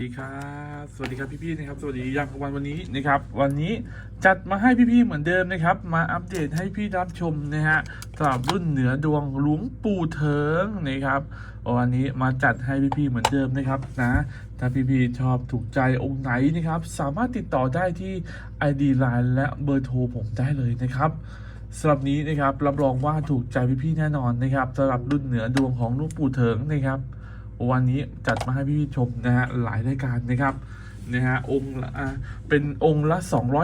สวัสดีครับสวัสดีครับพี่ๆนะครับสวัสดียามกลางวันวันนี้นะครับวันนี้จัดมาให้พี่ๆเหมือนเดิมนะครับ มาอัปเดตให้พี่รับชมนะฮะสำหรับรุ่นเหนือดวงหลวงปู่เถิงนะครับวันนี้มาจัดให้พี่ๆเหมือนเดิมนะครับนะถ้าพี่ๆชอบถูกใจองค์ไหนนะครับ สามารถติดต่อได้ที่ ID Line และเบอร์โทรผมได้เลยนะครับสำหรับนี้นะครับรับรองว่าถูกใจพี่ๆแน่นอนนะครับสำหรับรุ่นเหนือดวงของหลวงปู่เถิงนะครับ วันนี้จัดมาให้พี่ๆชมนะฮะหลายรายการนะครับนะฮะองค์ละเป็นองค์ละ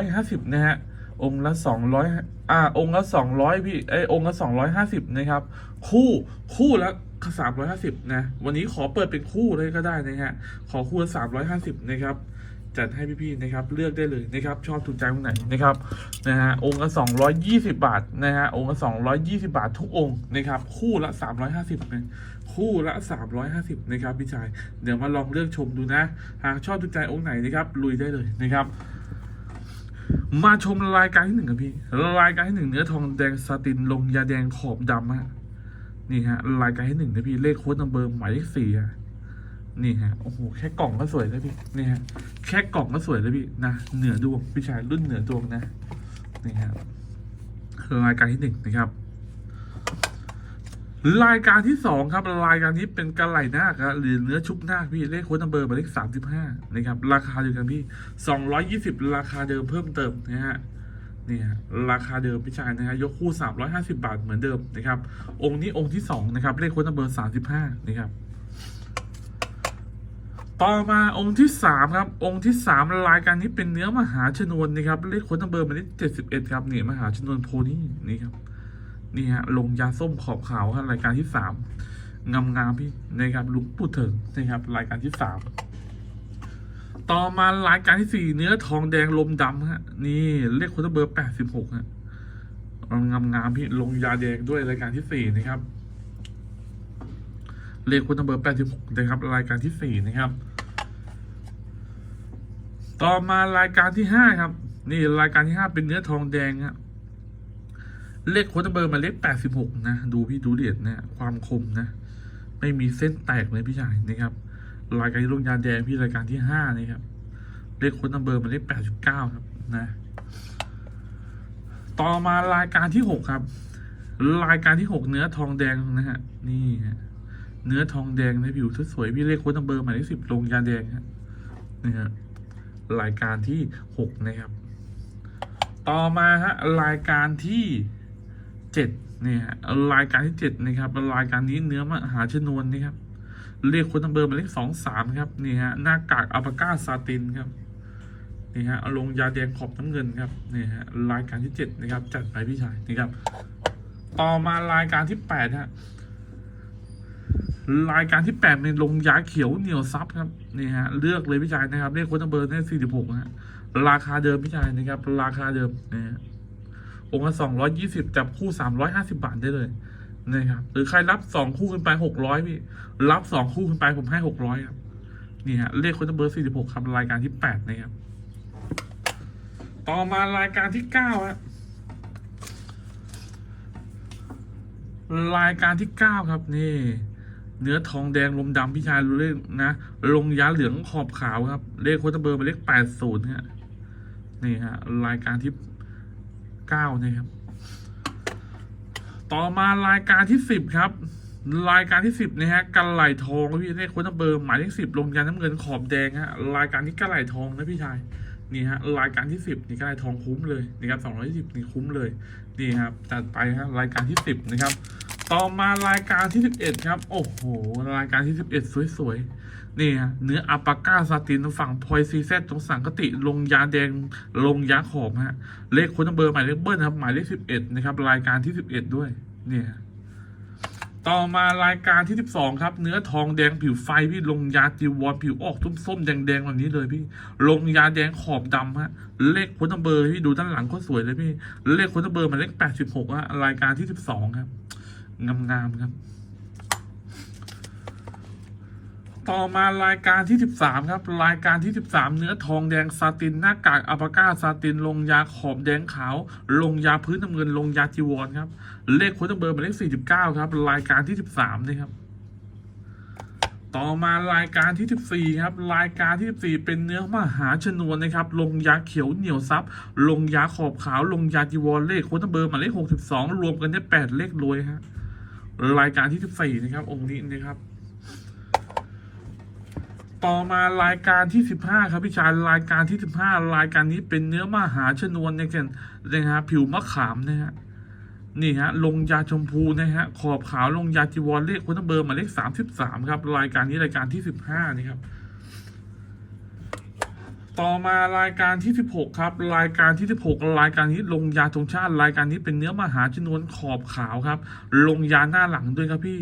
250 นะฮะองค์ละ 200อ่าองค์ละ 200 พี่ไอองค์ละ 250 นะครับ คู่คู่ละ350 นะ วันนี้ขอเปิดเป็นคู่เลยก็ได้นะฮะขอคู่ละ350 นะครับ จัดให้พี่ๆนะครับเลือกได้เลยนะครับชอบถูกใจตรงไหนนะครับนะฮะองค์ละ220 บาทนะฮะองค์ละ220 บาททุกองค์นะครับคู่ละ 350นะคู่ละ 350นะครับพี่ชายเดี๋ยวมาลองเลือกชมดูนะหากชอบถูกใจองค์ไหนนะครับลุยได้เลยนะครับมาชมรายการที่หนึ่งครับพี่ รายการที่หนึ่งเนื้อทองแดงสตินลงยาแดงขอบดำฮะนี่ฮะรายการที่หนึ่งนะพี่เลขโค้ดนัมเบอร์หมายเลขสี่อะ นี่ฮะโอ้โหแค่กล่องก็สวยแล้วพี่นี่ฮะแค่กล่องก็สวยแล้วพี่นะเหนือดวงพี่ชายรุ่นเหนือดวงนะนี่ฮะรายการที่หนึ่งนะครับรายการที่สองครับรายการนี้เป็นกระไหล่นาครับหรือเนื้อชุบนาคพี่เลขโค้ดนัมเบอร์หมายเลขสามสิบห้านะครับราคาเดียวกันพี่สองร้อยยี่สิบราคาเดิมเพิ่มเติมนะฮะนี่ฮะราคาเดิมพี่ชายนะฮะยกคู่สามร้อยห้าสิบาทเหมือนเดิมนะครับองค์นี้องค์ที่สองนะครับเลขโค้ดนัมเบอร์สามสิบห้านะครับ ต่อมาองค์ที่สามครับ องค์ที่สามรายการนี้เป็นเนื้อมหาชนวนนะครับเลขค้ดนัมเบอร์มายเลขเจ็ดสิบเอ็ดครับเนี่ยมหาชนวนโพนี่นี่ครับนี่ฮะลงยาส้มขอบขาวฮะรายการที่สามงามงามๆพี่นะครับลุงปู่เถิงนะครับรายการที่สามต่อมารายการที่สี่เนื้อทองแดงลมดำฮะนี่เลขคนเบอร์แปดสิบหกฮะงามงามๆพี่ลงยาแดงด้วยรายการที่สี่นะครับเลขคนเบอร์แปดสิบหกนะครับรายการที่สี่นะครับ ต่อมารายการที่ห้าครับ นี่รายการที่ห้าเป็นเนื้อทองแดงฮะเลขโค้ดเบอร์มาเลขแปดสิบหกนะ ดูพี่ดูเหรียญนะความคมนะ ไม่มีเส้นแตกเลยพี่ชายนะครับ รายการที่ลงยาแดงพี่รายการที่ห้านี่ครับ เลขโค้ดเบอร์มาเลขแปดสิบเก้าครับนะ ต่อมารายการที่หกครับ รายการที่หกเนื้อทองแดงนะฮะ นี่ฮะเนื้อทองแดงในผิวสวยๆพี่เลขโค้ดเบอร์หมายเลขสิบลงยาแดงฮะนี่ฮะ รายการที่หกนะครับ ต่อมาฮะรายการที่เจ็ดเนี่ยฮะรายการที่เจ็ดนะครับรายการนี้เนื้อมหาชนวนนี่ครับ เรียกคนนัมเบอร์หมายเลขสองสามครับนี่ฮะหน้ากากอัลปาก้าซาตินครับนี่ฮะเอาลงยาแดงขอบน้ำเงินครับนี่ฮะรายการที่เจ็ดนะครับ จัดไปพี่ชายนี่ครับ ต่อมารายการที่แปดฮะ รายการที่แปดเป็นลงยาเขียวเหนียวซับครับนี่ฮะเลือกเลยพี่ชายนะครับเลขคนนัมเบอร์ได้สี่สิบหกฮะราคาเดิมพี่ชายนะครับ ราคาเดิมนะฮะองค์ละสองร้อยยี่สิบจับคู่สามร้อยห้าสิบาทได้เลยนะครับหรือใครรับสองคู่ขึ้นไปหกร้อยพี่รับสองคู่ขึ้นไปผมให้หกร้อยครับนี่ฮะเลขคนเบอร์สี่สิบหกครับรายการที่แปดนะครับต่อมารายการที่เก้าฮะรายการที่เก้าครับนี่ เนื้อทองแดงลมดำพี่ชายรู้เลขนะลงยาเหลืองขอบขาวครับ เลขโค้ดเบอร์เป็นเลขแปดศูนย์ฮะนี่ฮะรายการที่เก้านะครับ ต่อมารายการที่สิบครับ รายการที่สิบนะฮะกันไหลทองพี่เลขโคนเบอร์หมายเลขสิบลงยาน้ำเงินขอบแดงฮะรายการที่กันไหลทองนะพี่ชายนี่ฮะรายการที่สิบนี่กันไหลทองคุ้มเลยนะครับสองร้อยสิบนี่คุ้มเลยนี่ครับจัดไปฮะรายการที่สิบนะครับ ต่อมารายการที่สิบเอ็ดครับ โอ้โห รายการที่สิบเอ็ดสวยๆ นี่ฮะเนื้ออัปาก้าซาตินฝั่งพลอยซีเซตตรงสังกติ ลงยาแดง ลงยาขอบฮะ เลขคนเบอร์หมายเลขเบิ้ลครับ หมายเลขสิบเอ็ดนะครับ รายการที่สิบเอ็ดด้วย เนี่ยต่อมารายการที่สิบสองครับ เนื้อทองแดงผิวไฟพี่ลงยาจีวรผิวออกส้มๆแดงๆแบบนี้เลยพี่ ลงยาแดงขอบดำฮะเลขคนเบอร์พี่ดูด้านหลังก็สวยเลยพี่ เลขคนเบอร์หมายเลขแปดสิบหกฮะรายการที่สิบสองครับ งามๆครับ ต่อมารายการที่สิบสามครับ รายการที่สิบสามเนื้อทองแดงซาติน หน้ากากอัปก้าซาติน ลงยาขอบแดงขาว ลงยาพื้นน้ำเงินลงยาจีวรครับ เลขโค้ดเบอร์หมายเลขสี่สิบเก้าครับ รายการที่สิบสามนี่ครับต่อมารายการที่ 14 ครับ รายการที่ 14 เป็นเนื้อมหาชนวนนะครับ ลงยาเขียวเหนียวซับ ลงยาขอบขาว ลงยาจีวรเลขโค้ดเบอร์หมายเลข 62 รวมกันได้ 8 เลขรวยฮะ รายการที่14นะครับ องค์นี้นะครับ ต่อมารายการที่15ครับพี่ชายรายการที่15รายการนี้เป็นเนื้อมหาชนวนนะกันนะฮะผิวมะขามนะฮะนี่ฮะลงยาชมพูนะฮะขอบขาวลงยาจีวรเลขคุณเบอร์หมายเลขสามสิบสามครับ รายการนี้รายการที่สิบห้านี่ครับ ต่อมารายการที่ 16 ครับ รายการที่ 16 รายการนี้ลงยาธงชาติ รายการนี้เป็นเนื้อมหาชนวนขอบขาวครับ ลงยาหน้าหลังด้วยครับพี่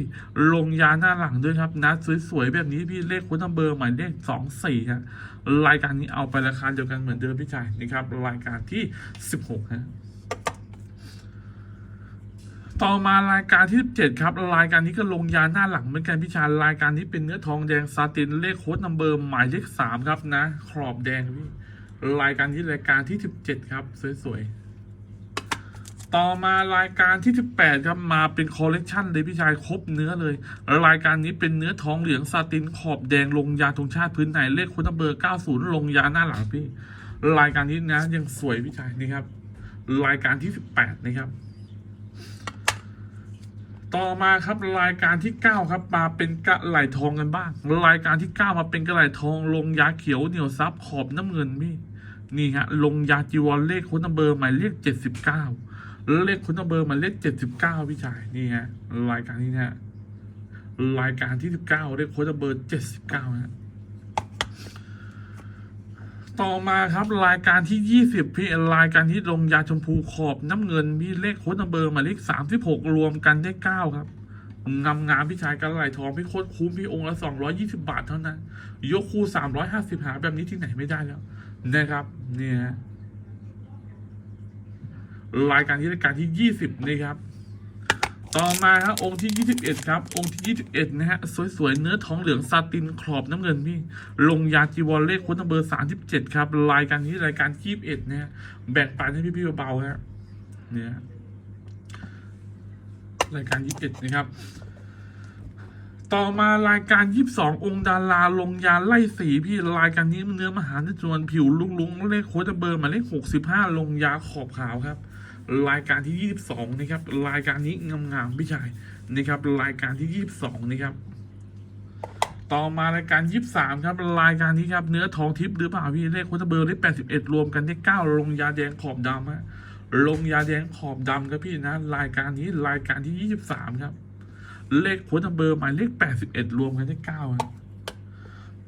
ลงยาหน้าหลังด้วยครับนะสวยๆแบบนี้พี่เลขคุณเบอร์หมายเลข24ฮะรายการนี้เอาไปราคาเดียวกันเหมือนเดิมพี่ชายนะครับ รายการที่ 16ฮะ ต่อมารายการที่ 17 ครับ รายการนี้ก็ลงยาหน้าหลังเหมือนกันพี่ชายรายการนี้เป็นเนื้อทองแดงซาตินเลขโค้ดนัมเบอร์หมายเลข3ครับนะ ขอบแดงพี่รายการที่รายการที่ 17 ครับ สวยๆ ต่อมารายการที่ 18 ครับมาเป็นคอลเลกชันเลยพี่ชายครบเนื้อเลย รายการนี้เป็นเนื้อทองเหลืองซาตินขอบแดงลงยาธงชาติพื้นไหนเลขโค้ดนัมเบอร์ 90 ลงยาหน้าหลังพี่ รายการนี้นะยังสวยพี่ชายนี่ครับ รายการที่ 18 นะครับ ต่อมาครับรายการที่ 9 ครับมาเป็นกระไหลทองกันบ้าง รายการที่ 9 มาเป็นกระไหลทองลงยาเขียวเหนียวซับขอบน้ำเงินพี่นี่ฮะลงยาจีวรเลขคุณเบอร์หมายเลข79เลขคุณเบอร์หมายเลข79พี่ชายนี่ฮะรายการนี้นะฮะรายการที่19เลขคุณเบอร์79ฮะ ต่อมาครับรายการที่ 20พี่รายการที่ลงยาชมพูขอบน้ำเงินพี่เลขโค้ดนัมเบอร์หมายเลข36 รวมกันได้ 9 ครับงามงามพี่ชายกระไหลทองพี่โคตรคุ้มพี่องค์ละ220 บาทเท่านั้น ยกคู่ 350 หาแบบนี้ที่ไหนไม่ได้แล้ว นะครับเนี่ยฮะรายการที่รายการที่ 20นี่ครับ ต่อมาครับองค์ที่ 21 ครับ องค์ที่ 21 นะฮะ สวยๆ เนื้อทองเหลืองซาตินขอบน้ำเงินพี่ ลงยาจีวรเลขคุณเบอร์ 37 ครับ รายการนี้รายการ 21 นะฮะ แบ่งปันให้พี่ๆเบาๆฮะเนี่ยรายการ 21 นะครับ ต่อมารายการ 22 องค์ดาราลงยาไล่สีพี่รายการนี้เนื้อมหาในจวนผิวลุงลุงๆเลขโค้ดเบอร์หมายเลข 65 ลงยาขอบขาวครับ รายการที่ 22 นะครับ รายการนี้งามๆพี่ชายนะครับ รายการที่ 22 นะครับ ต่อมารายการ 23 ครับรายการนี้ครับเนื้อทองทิพย์หรือเปล่าพี่เลขควอเบอร์เลขแปดสิบเอ็ดรวมกันได้าลงยาแดงขอบดำฮะลงยาแดงขอบดำครับพี่นะรายการนี้รายการที่ 23 ครับ เลขควอเบอร์หมายเลขแปดสิบเอ็ดรวมกันได้9ครับ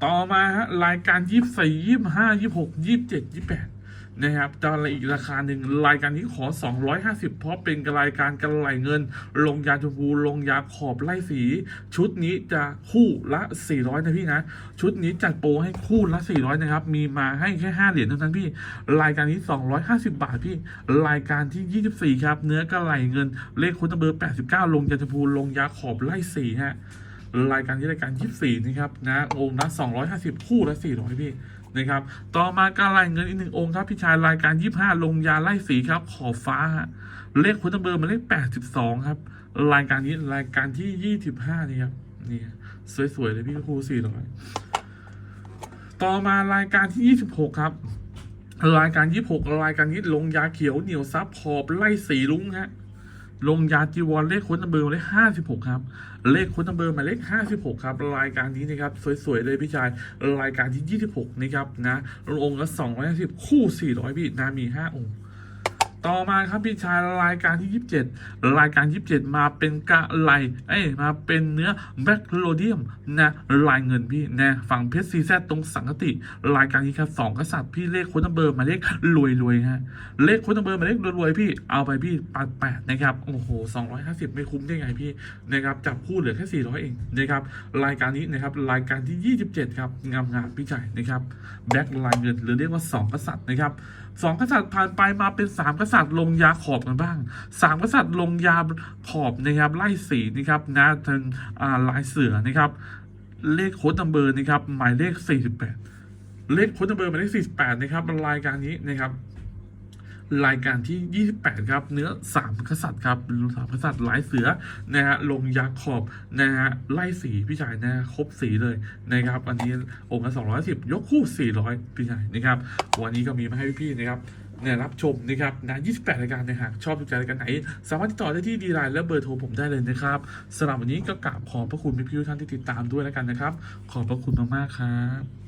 ต่อมาฮะรายการ 24 25 26 27 28 นะครับจะอไรอีกราคาหนึ่งรายการนี้ขอ 250 เพราะเป็นรายการกระไหลเงิน ลงยาชมพูลงยาขอบไล่สี ชุดนี้จะคู่ละ 400 นะพี่นะ ชุดนี้จัดโปรให้คู่ละ 400 นะครับ มีมาให้แค่ 5 เหรียญเท่านั้นพี่ รายการนี้ 250 บาทพี่ รายการที่ 24 ครับ เนื้อกระไหลเงิน เลขคุณเบอร์ 89 ลงยาชมพูลงยาขอบไล่สีฮะ รายการที่รายการ 24 นะครับนะองค์ละ250 คู่ละ 400 พี่ นะครับ ต่อมาการรายเงินอีกหนึ่งองค์ครับพี่ชายรายการ 25 ลงยาไล่สีครับ ขอบฟ้า เลขคุณตเบอร์มาเลข 82 ครับ รายการนี้รายการที่ 25 นี่ครับนี่สวยๆเลยพี่คู่400ต่อมารายการที่ 26 ครับ รายการ 26 รายการนี้ลงยาเขียวเหนียวซับขอบไล่สีลุงฮะ ลงยาจีวรเลขคุณเบอร์หมายเลขห้าสิบหกครับ เลขคุณเบอร์หมายเลขห้าสิบหกครับ รายการนี้นะครับ สวยๆ เลยพี่ชาย รายการที่ยี่สิบหกนะครับนะ องค์ละสองร้อยสิบคู่สี่ร้อยพี่นะมีห้าองค์ ต่อมาครับพี่ชายรายการที่ 27 รายการ 27 มาเป็นกะไหลเอ้ยมาเป็นเนื้อแบคโลเดียมนะลายเงินพี่นะฝั่งเพชรซีแซตรงสังกติ รายการนี้ครับสองกษัตริย์พี่เลขโค้ดเบอร์มาเลขรวยรวยฮะเลขโค้ดเบอร์มาเลขรวยรวยพี่เอาไปพี่ปัดแปดนะครับโอ้โห250 ไม่คุ้มได้ไงพี่นะครับจับคู่เหลือแค่ 400 เองนะครับรายการนี้นะครับรายการที่ 27 ครับงามๆพี่ชายนะครับแบ็คลายเงินหรือเรียกว่า 2 กษัตริย์นะครับ สองกษัตริย์ผ่านไปมาเป็นสามกษัตริย์ลงยาขอบกันบ้างสามกษัตริย์ลงยาขอบนะครับไล่สีนะครับนะทางอ่าลายเสือนะครับ เลขโค้ดนัมเบอร์นะครับหมายเลข 48 เลขโค้ดนัมเบอร์หมายเลข48นะครับรายการนี้นะครับ รายการที่ 28 ครับ เนื้อ 3 กษัตริย์ครับสามกษัตริย์หลายเสือนะฮะลงยาขอบนะฮะไล่สีพี่ชายนะฮะครบสีเลยนะครับ อันนี้องค์ละ210 ยกคู่ 400 พี่ชายนะครับ วันนี้ก็มีมาให้พี่ๆนะครับเนี่ยรับชมนะครับนะ28 รายการนะฮะชอบดูใจรายการไหน สามารถติดต่อได้ที่ดีไลน์และเบอร์โทรผมได้เลยนะครับสำหรับวันนี้ก็กราบขอบพระคุณพี่ๆท่านที่ติดตามด้วยแล้วกันนะครับ ขอบพระคุณมากๆครับ